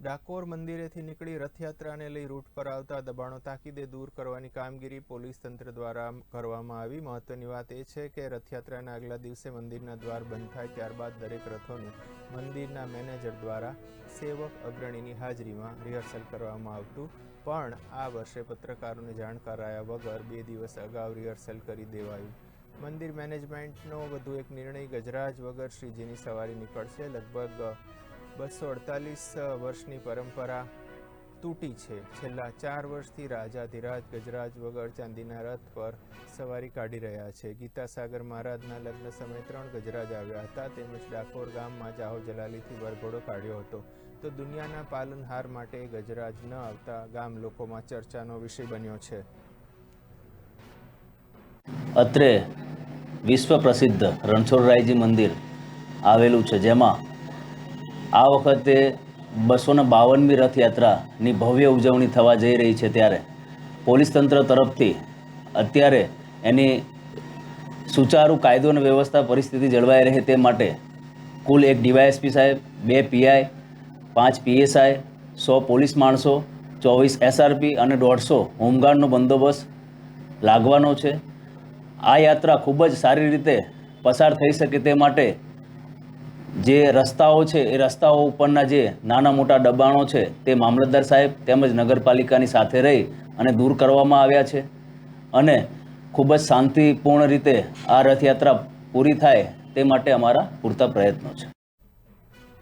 ડાકોર મંદિરેથી નીકળી રથયાત્રાને લઈ રૂટ પર આવતા દબાણો તાકીદે દૂર કરવાની કામગીરી પોલીસ તંત્ર દ્વારા કરવામાં આવી. મહત્વની વાત એ છે કે રથયાત્રાના આગલા દિવસે મંદિરના દ્વાર બંધ થાય ત્યારબાદ દરેક રથોનું મંદિરના મેનેજર દ્વારા સેવક અગ્રણીની હાજરીમાં રિહર્સલ કરવામાં આવતું. પણ આ વર્ષે પત્રકારોને જાણ કરાયા વગર બે દિવસ અગાઉ રિહર્સલ કરી દેવાયું. મંદિર મેનેજમેન્ટનો વધુ એક નિર્ણય ગજરાજ વગર શ્રીજીની સવારી નીકળશે. લગભગ બસો અડતાલીસ વર્ષની પરંપરા તૂટી છે. છેલ્લા ચાર વર્ષથી રાજાધિરાજ ગજરાજ વગર ચાંદીના રથ પર સવારી કાઢી રહ્યા છે. ગીતાસાગર મહારાજના લગ્ન સમયે ત્રણ ગજરાજ આવ્યા હતા. તેમજ ડાકોર ગામમાં જાહો જલાલીથી વરઘોડો કાઢ્યો હતો. તો દુનિયાના પાલનહાર માટે ગજરાજ ન આવતા ગામ લોકોમાં ચર્ચાનો વિષય બન્યો છે. અત્રે વિશ્વ પ્રસિદ્ધ રણછોડરાયજી મંદિર આવેલું છે, જેમાં આ વખતે બસો ને બાવનમી રથયાત્રાની ભવ્ય ઉજવણી થવા જઈ રહી છે ત્યારે. પોલીસ તંત્ર તરફથી અત્યારે એની સુચારુ કાયદો અને વ્યવસ્થા પરિસ્થિતિ જળવાઈ રહે તે માટે કુલ એક ડીવાયએસપી સાહેબ, બે પીઆઈ, પાંચ પીએસઆઈ, સો પોલીસ માણસો, ચોવીસ એસઆરપી અને દોઢસો હોમગાર્ડનો બંદોબસ્ત લાગવાનો છે. આ યાત્રા ખૂબ જ સારી રીતે પસાર થઈ શકે તે માટે જે રસ્તાઓ છે, એ રસ્તાઓ ઉપરના જે નાના મોટા દબાણો છે, તે મામલતદાર સાહેબ તેમજ નગરપાલિકાની સાથે રહી અને દૂર કરવામાં આવ્યા છે. અને ખૂબ જ શાંતિપૂર્ણ રીતે આ રથયાત્રા પૂરી થાય તે માટે અમારા પૂરતા પ્રયત્નો છે.